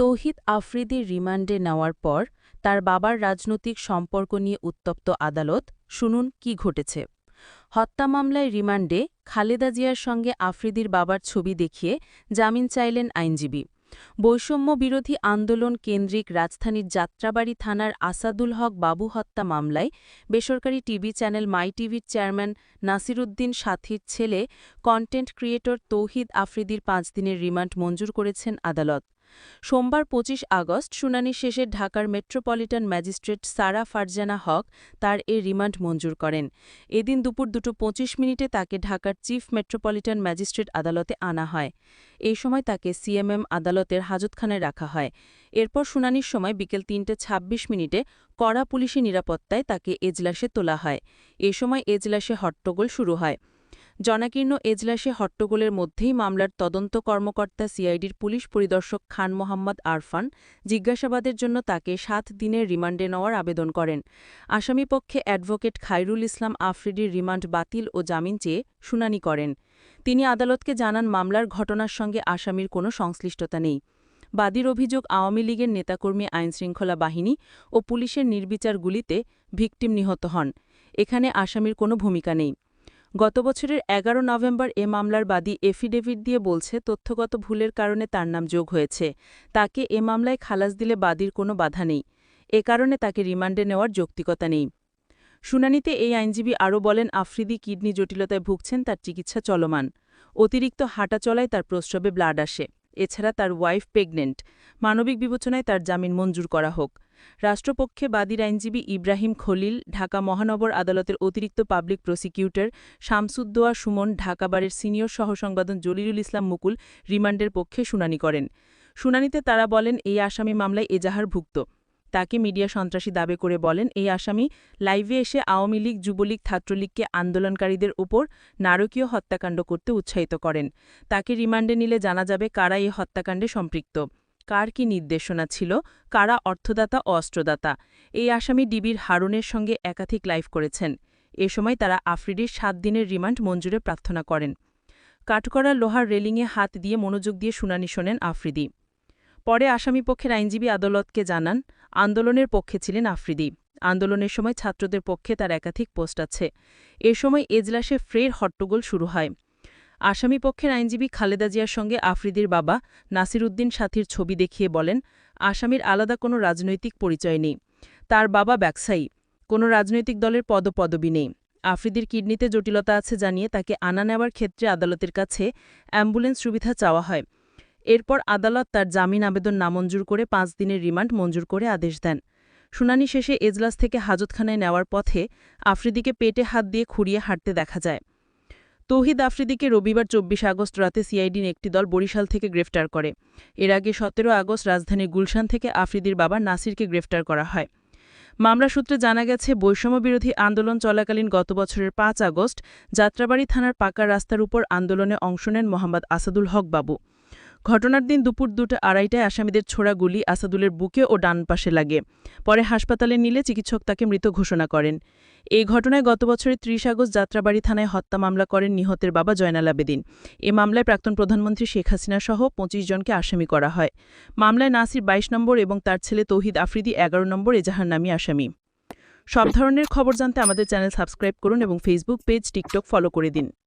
তৌহিদ আফ্রিদির রিমান্ডে নেওয়ার পর তার বাবার রাজনৈতিক সম্পর্ক নিয়ে উত্তপ্ত আদালত, শুনুন কি ঘটেছে। হত্যা মামলায় রিমান্ডে খালেদা জিয়ার সঙ্গে আফ্রিদির বাবার ছবি দেখিয়ে জামিন চাইলেন আইনজীবী। বৈষম্য বিরোধী আন্দোলন কেন্দ্রিক রাজধানীর যাত্রাবাড়ি থানার আসাদুল হক বাবু হত্যা মামলায় বেসরকারি টিভি চ্যানেল মাই টিভির চেয়ারম্যান নাসিরুদ্দিন সাথীর ছেলে, কন্টেন্ট ক্রিয়েটর তৌহিদ আফ্রিদির পাঁচ দিনের রিমান্ড মঞ্জুর করেছেন আদালত। সোমবার ২৫ আগস্ট শুনানি শেষে ঢাকার মেট্রোপলিটন ম্যাজিস্ট্রেট সারা ফারজানা হক তার এ রিমান্ড মঞ্জুর করেন। এদিন দুপুর দুটো পঁচিশ মিনিটে তাকে ঢাকার চিফ মেট্রোপলিটন ম্যাজিস্ট্রেট আদালতে আনা হয়। এই সময় তাকে সিএমএম আদালতের হাজতখানায় রাখা হয়। এরপর শুনানির সময় বিকেল তিনটে ২৬ মিনিটে কড়া পুলিশি নিরাপত্তায় তাকে এজলাসে তোলা হয়। এ সময় এজলাসে হট্টগোল শুরু হয়। জনাকীর্ণ এজলাসে হট্টগোলের মধ্যেই মামলার তদন্ত কর্মকর্তা সিআইডির পুলিশ পরিদর্শক খান মোহাম্মদ আরফান জিজ্ঞাসাবাদের জন্য তাকে সাত দিনের রিমান্ডে নেওয়ার আবেদন করেন। আসামিপক্ষে অ্যাডভোকেট খাইরুল ইসলাম আফ্রিডির রিমান্ড বাতিল ও জামিন চেয়ে শুনানি করেন। তিনি আদালতকে জানান, মামলার ঘটনার সঙ্গে আসামির কোনো সংশ্লিষ্টতা নেই। বাদীর অভিযোগ, আওয়ামী লীগের নেতাকর্মী আইনশৃঙ্খলা বাহিনী ও পুলিশের নির্বিচার গুলিতে ভিকটিম নিহত হন। এখানে আসামির কোনো ভূমিকা নেই। গত বছরের এগারো নভেম্বর এ মামলার বাদী এফিডেভিট দিয়ে বলছে, তথ্যগত ভুলের কারণে তার নাম যোগ হয়েছে। তাকে এ মামলায় খালাস দিলে বাদীর কোনো বাধা নেই। এ কারণে তাকে রিমান্ডে নেওয়ার যৌক্তিকতা নেই। শুনানিতে এই আইনজীবী আরও বলেন, আফ্রিদি কিডনি জটিলতায় ভুগছেন, তার চিকিৎসা চলমান। অতিরিক্ত হাঁটা চলায় তার প্রস্রবে ব্লাড আসে। এছাড়া তার ওয়াইফ প্রেগনেন্ট। মানবিক বিবেচনায় তার জামিন মঞ্জুর করা হোক। রাষ্ট্রপক্ষে বাদীর আইনজীবী ইব্রাহিম খলিল, ঢাকা মহানগর আদালতের অতিরিক্ত পাবলিক প্রসিকিউটর শামসুদ্দোয়া সুমন, ঢাকা বারের সিনিয়র সহসংবাদন জলিলুল ইসলাম মুকুল রিমান্ডের পক্ষে শুনানি করেন। শুনানিতে তারা বলেন, এই আসামি মামলায় এজাহারভুক্ত তাকে মিডিয়া সন্ত্রাসী দাবি করে বলেন, এই আসামি লাইভে এসে আওয়ামী লীগ, যুবলীগ, ছাত্রলীগকে আন্দোলনকারীদের ওপর নারকীয় হত্যাকাণ্ড করতে উৎসাহিত করেন। তাকে রিমান্ডে নিলে জানা যাবে কারা এই হত্যাকাণ্ডে সম্পৃক্ত। কার কি নির্দেশনা ছিল, কারা অর্থদাতা অস্ত্রদাতা? এই আসামি ডিবির হারুনের সঙ্গে একাধিক লাইভ করেছেন। এ সময় তারা আফ্রিডির সাত দিনের রিমান্ড মঞ্জুরে প্রার্থনা করেন। কাঠকড়ার লোহার রেলিংয়ে হাত দিয়ে মনোযোগ দিয়ে শুনানি শোনেন আফ্রিদি। পরে আসামিপক্ষের আইনজীবী আদালতকে জানান, আন্দোলনের পক্ষে ছিলেন আফ্রিদি। আন্দোলনের সময় ছাত্রদের পক্ষে তার একাধিক পোস্ট আছে। এ সময় এজলাসে ফ্রের হট্টগোল শুরু হয়। আসামিপক্ষের আইনজীবী খালেদা জিয়ার সঙ্গে আফ্রিদির বাবা নাসির উদ্দিন সাথীর ছবি দেখিয়ে বলেন, আসামির আলাদা কোনো রাজনৈতিক পরিচয় নেই। তার বাবা ব্যবসায়ী, কোনো রাজনৈতিক দলের পদপদবি নেই। আফ্রিদির কিডনিতে জটিলতা আছে জানিয়ে তাকে আনা নেওয়ার ক্ষেত্রে আদালতের কাছে অ্যাম্বুলেন্স সুবিধা চাওয়া হয়। এরপর আদালত তার জামিন আবেদন নামঞ্জুর করে পাঁচ দিনের রিমান্ড মঞ্জুর করে আদেশ দেন। শুনানি শেষে এজলাস থেকে হাজতখানায় নেওয়ার পথে আফ্রিদিকে পেটে হাত দিয়ে খুঁড়িয়ে হাঁটতে দেখা যায়। তৌহিদ আফ্রিদিকে রবিবার চব্বিশ আগস্ট রাতে সিআইডির একটি দল বরিশাল থেকে গ্রেফতার করে। এর আগে সতেরো আগস্ট রাজধানীর গুলশান থেকে আফ্রিদির বাবা নাসিরকে গ্রেফতার করা হয়। মামলা সূত্রে জানা গেছে, বৈষম্যবিরোধী আন্দোলন চলাকালীন গত বছরের পাঁচ আগস্ট যাত্রাবাড়ি থানার পাকা রাস্তার উপর আন্দোলনে অংশ নেন মোহাম্মদ আসাদুল হক বাবু। ঘটনার দিন দুপুর দুটো আড়াইটায় আসামিদের ছোড়া গুলি আসাদুলের বুকে ও ডান পাশে লাগে। পরে হাসপাতালে নিলে চিকিৎসক তাকে মৃত ঘোষণা করেন। এই ঘটনায় গত বছরের ত্রিশ আগস্ট যাত্রাবাড়ি থানায় হত্যা মামলা করেন নিহতের বাবা জয়নাল আবেদিন। এ মামলায় প্রাক্তন প্রধানমন্ত্রী শেখ হাসিনা সহ পঁচিশ জনকে আসামি করা হয়। মামলায় নাসির ২২ নম্বর এবং তার ছেলে তৌহিদ আফ্রিদি এগারো নম্বর এজাহার নামী আসামি। সব ধরনের খবর জানতে আমাদের চ্যানেল সাবস্ক্রাইব করুন এবং ফেসবুক পেজ টিকটক ফলো করে দিন।